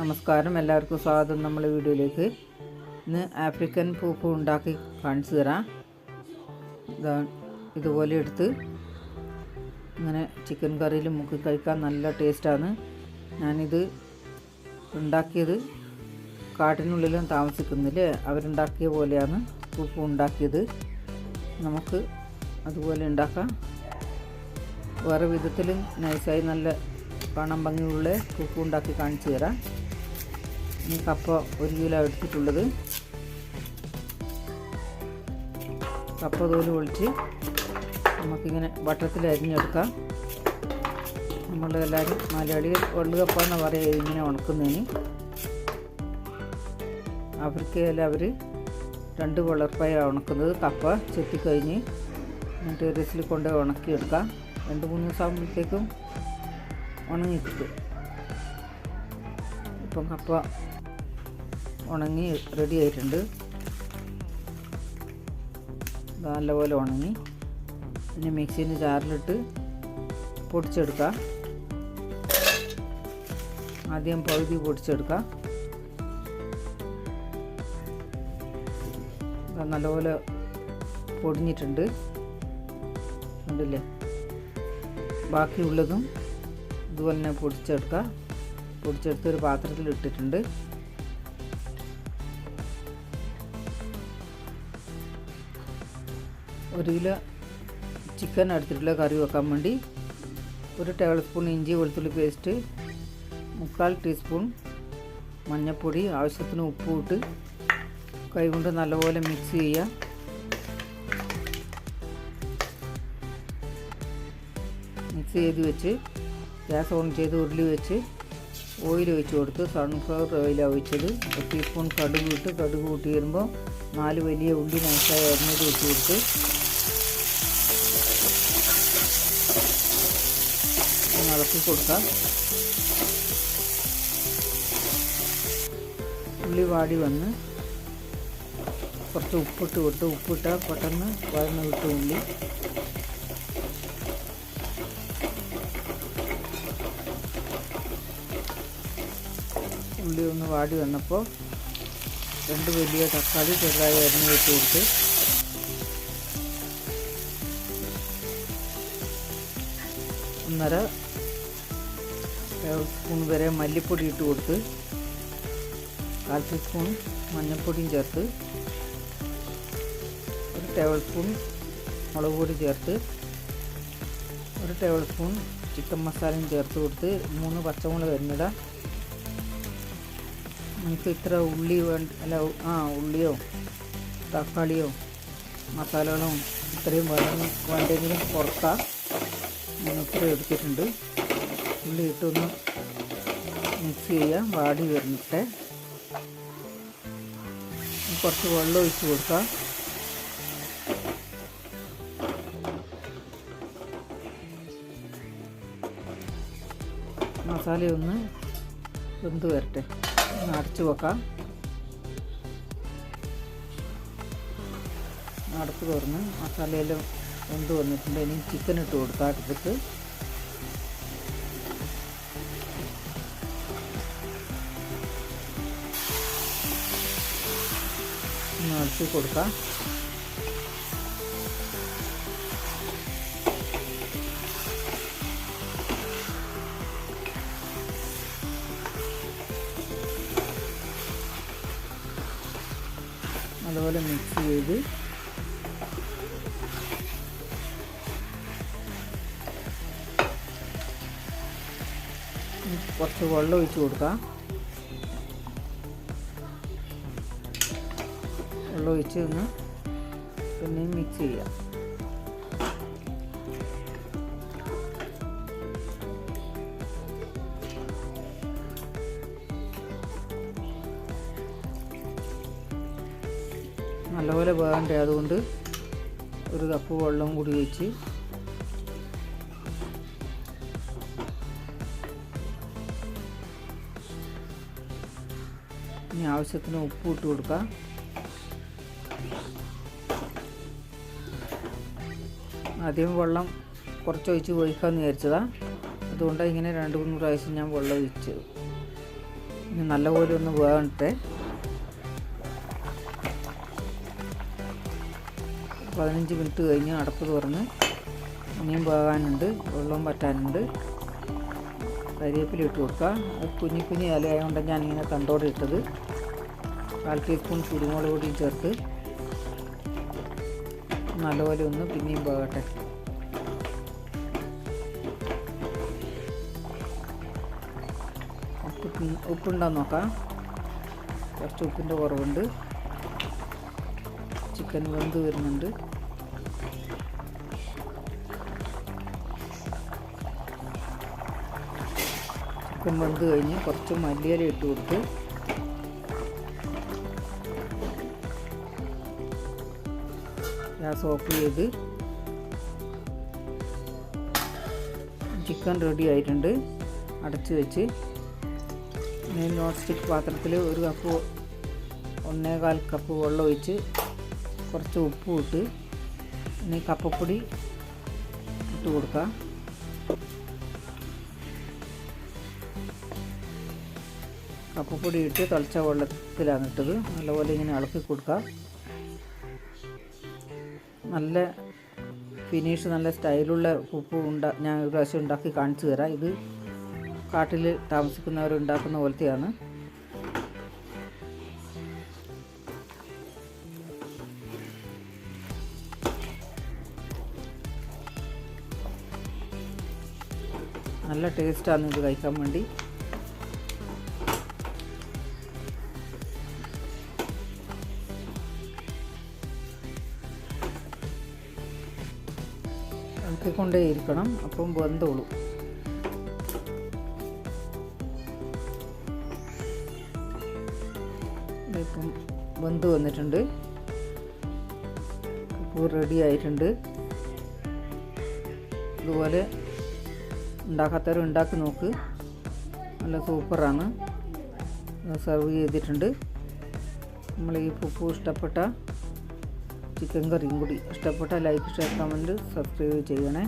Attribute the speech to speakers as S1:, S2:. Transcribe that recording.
S1: നമസ്കാരം. എല്ലാവർക്കും സ്വാഗതം. നമ്മളെ വീഡിയോയിലേക്ക് ഇന്ന് ആഫ്രിക്കൻ പൂപ്പ് ഉണ്ടാക്കി കാണിച്ചു തരാം. ഇതാ ഇതുപോലെ എടുത്ത് ഇങ്ങനെ ചിക്കൻ കറിയിൽ മുക്കി കഴിക്കാൻ നല്ല ടേസ്റ്റാണ്. ഞാനിത് ഉണ്ടാക്കിയത് കാട്ടിനുള്ളിലും താമസിക്കുന്നില്ലേ? അവരുണ്ടാക്കിയ പോലെയാണ് പൂപ്പ് ഉണ്ടാക്കിയത്. നമുക്ക് അതുപോലെ ഉണ്ടാക്കാം. വേറെ വിധത്തിലും നൈസായി നല്ല കാണാൻ ഭംഗിയുള്ള പൂപ്പ് ഉണ്ടാക്കി കാണിച്ചു തരാം. ഇനി കപ്പ ഒരു കിലോ എടുത്തിട്ടുള്ളത്. കപ്പ തോൽ പൊളിച്ച് നമുക്കിങ്ങനെ വട്ടത്തിൽ അരിഞ്ഞെടുക്കാം. നമ്മൾ എല്ലാവരും മലയാളികൾ വെള്ളുകപ്പ എന്ന് പറയുക ഇങ്ങനെ ഉണക്കുന്നതിന്. അവർക്ക് അവർ രണ്ട് വളർപ്പായ ഉണക്കുന്നത്. കപ്പ ചെത്തിക്കഴിഞ്ഞ് എന്നിട്ട് റിസിൽ കൊണ്ട് ഉണക്കിയെടുക്കാം. രണ്ട് മൂന്ന് ദിവസം ആകുമ്പോഴത്തേക്കും ഉണങ്ങി ഇപ്പം കപ്പ ഉണങ്ങി റെഡി ആയിട്ടുണ്ട്. നല്ലപോലെ ഉണങ്ങി. പിന്നെ മിക്സിന്റെ ജാറിലിട്ട് പൊടിച്ചെടുക്കാം. ആദ്യം പകുതി പൊടിച്ചെടുക്കാം. നല്ലപോലെ പൊടിഞ്ഞിട്ടുണ്ട്. ഉണ്ടല്ലേ ബാക്കിയുള്ളതും ഇതുപോലെ തന്നെ പൊടിച്ചെടുക്കുക പൊടിച്ചെടുത്ത് ഒരു പാത്രത്തിൽ ഇട്ടിട്ടുണ്ട് ഒരു കിലോ ചിക്കൻ എടുത്തിട്ടുള്ള കറി വെക്കാൻ വേണ്ടി ഒരു ടേബിൾ സ്പൂൺ ഇഞ്ചി വെളുത്തുള്ളി പേസ്റ്റ് മുക്കാൽ ടീസ്പൂൺ മഞ്ഞൾപ്പൊടി ആവശ്യത്തിന് ഉപ്പ് ഇട്ട് കൈകൊണ്ട് നല്ലപോലെ മിക്സ് ചെയ്യുക. മിക്സ് ചെയ്ത് വെച്ച് ഗ്യാസ് ഓൺ ചെയ്ത് ഉരുളി വെച്ച് ഓയിൽ ഒഴിച്ച് കൊടുത്ത് സൺഫ്ലവർ ഓയിലാണ് ഒഴിച്ചത്. ഒരു ടീസ്പൂൺ കടുക് ഇട്ട് കടുക് കൂട്ടി വരുമ്പോൾ നാല് വലിയ ഉള്ളി നൈസായി അരിഞ്ഞത് വെച്ച് കൊടുത്ത് ഇളക്കി കൊടുക്കാം ഉള്ളി വാടി വന്ന് കുറച്ച് ഉപ്പിട്ട് വിട്ട് ഉപ്പിട്ട പെട്ടെന്ന് വഴന്ന് വിട്ട് ഉള്ളി. ഉള്ളി ഒന്ന് വാടി വന്നപ്പോൾ രണ്ട് വലിയ തക്കാളി ചെറുതായി അരിഞ്ഞ് വെച്ച് കൊടുത്ത് ഒന്നര സ്പൂൺ വരെ മല്ലിപ്പൊടി ഇട്ട് കൊടുത്ത് കാൽ ടീസ്പൂൺ മഞ്ഞൾപ്പൊടിയും ചേർത്ത് ഒരു ടേബിൾ സ്പൂൺ മുളക് പൊടി ചേർത്ത് ഒരു ടേബിൾ സ്പൂൺ ചിക്കൻ മസാലയും ചേർത്ത് കൊടുത്ത് മൂന്ന് പച്ചമുളക് അരിഞ്ഞിടാം. നമുക്ക് ഇത്ര ഉള്ളി വേണ്ട അല്ല ആ ഉള്ളിയോ തക്കാളിയോ മസാലകളോ ഇത്രയും വേണമെങ്കിൽ വേണ്ടെങ്കിലും കുറക്കാം ഞാൻ ഇത്രയും എടുത്തിട്ടുണ്ട്. ഉള്ളി ഇട്ടൊന്ന് മിക്സ് ചെയ്യാം. വാടി വരുന്നിട്ട് കുറച്ച് വെള്ളം ഒഴിച്ച് കൊടുക്കാം. മസാലയൊന്ന് വെന്ത് വരട്ടെ. ഒന്ന് അടച്ചു വെക്കാം. അടച്ച് തുറന്ന് മസാലയെല്ലാം വെന്ത് വന്നിട്ടുണ്ട്. ഇനി ചിക്കൻ ഇട്ട് കൊടുക്കാം അടുപ്പത്ത്. അടച്ച് കൊടുക്കാം. അതുപോലെ മിക്സ് ചെയ്ത് കുറച്ച് വെള്ളം ഒഴിച്ച് കൊടുക്കാം. വെള്ളം ഒഴിച്ച് ഒന്ന് പിന്നെയും മിക്സ് ചെയ്യാം. നല്ലപോലെ വേണ്ടേ അതുകൊണ്ട് ഒരു കപ്പ് വെള്ളം കൂടി ഒഴിച്ച് ഇനി ആവശ്യത്തിന് ഉപ്പ് ഇട്ട് കൊടുക്കാം. ആദ്യം വെള്ളം കുറച്ച് ഒഴിച്ച് ഒഴിക്കാമെന്ന് വിചാരിച്ചതാണ് അതുകൊണ്ട് ഇങ്ങനെ രണ്ട് മൂന്ന് പ്രാവശ്യം ഞാൻ വെള്ളം ഒഴിച്ചു. ഇനി നല്ലപോലെ ഒന്ന് വേകട്ടെ പതിനഞ്ച് മിനിറ്റ് കഴിഞ്ഞ് അടപ്പ് തുറന്ന് ഇനിയും വേകാനുണ്ട് വെള്ളം പറ്റാനുണ്ട് കരിവേപ്പില ഇട്ട് കൊടുക്കുക അത് കുഞ്ഞി കുഞ്ഞി ഇലയായതുകൊണ്ട് ഞാനിങ്ങനെ തണ്ടോടെ ഇട്ടത്. കാൽ ടീസ്പൂൺ കുരുമുളക് പൊടിയും ചേർത്ത് നല്ലപോലെ ഒന്ന് പിന്നെയും വേകട്ടെ. ഉപ്പ് ഉപ്പുണ്ടോ നോക്കാം. കുറച്ച് ഉപ്പിന്റെ കുറവുണ്ട്. ചിക്കൻ വെന്ത് വരുന്നുണ്ട്. ചിക്കൻ വെന്ത് കഴിഞ്ഞ് കുറച്ച് മല്ലിയില ഇട്ട് കൊടുത്ത് ഗ്യാസ് ഓഫ് ചെയ്ത് ചിക്കൻ റെഡി ആയിട്ടുണ്ട്. അടച്ച് വെച്ച് ഇനി നോൺ സ്റ്റിക്ക് പാത്രത്തിൽ ഒരു കപ്പ് ഒന്നേകാൽ കപ്പ് വെള്ളം ഒഴിച്ച് കുറച്ച് ഉപ്പ് ഇട്ട് ഇനി കപ്പപ്പൊടി ഇട്ട് കൊടുക്കാം. കപ്പപ്പൊടി ഇട്ട് തിളച്ച വെള്ളത്തിലാണ് ഇട്ടത്. നല്ലപോലെ ഇങ്ങനെ ഇളക്കി കൊടുക്കുക നല്ല ഫിനിഷ് നല്ല സ്റ്റൈലുള്ള ഉപ്പ് ഉണ്ട ഞാൻ ഒരു പ്രാവശ്യം ഉണ്ടാക്കി കാണിച്ചു തരാം. ഇത് കാട്ടിൽ താമസിക്കുന്നവർ ഉണ്ടാക്കുന്ന പോലത്തെയാണ്. നല്ല ടേസ്റ്റാണ് ഇത് കഴിക്കാൻ വേണ്ടി. ഇളക്കിക്കൊണ്ടേ ഇരിക്കണം അപ്പം വെന്തോളൂ. ഇപ്പം വെന്ത് വന്നിട്ടുണ്ട്. ഇപ്പോൾ റെഡി ആയിട്ടുണ്ട്. ഇതുപോലെ ഉണ്ടാക്കാത്തവരും ഉണ്ടാക്കി നോക്ക്. നല്ല സൂപ്പറാണ്. സെർവ് ചെയ്തിട്ടുണ്ട്. നമ്മൾ ഈ ഉപ്പ് ഇഷ്ടപ്പെട്ട ചിക്കൻ കറിയും കൂടി. ഇഷ്ടപ്പെട്ട ലൈക്ക് ഷെയർ കമന്റ് സബ്സ്ക്രൈബ് ചെയ്യണേ.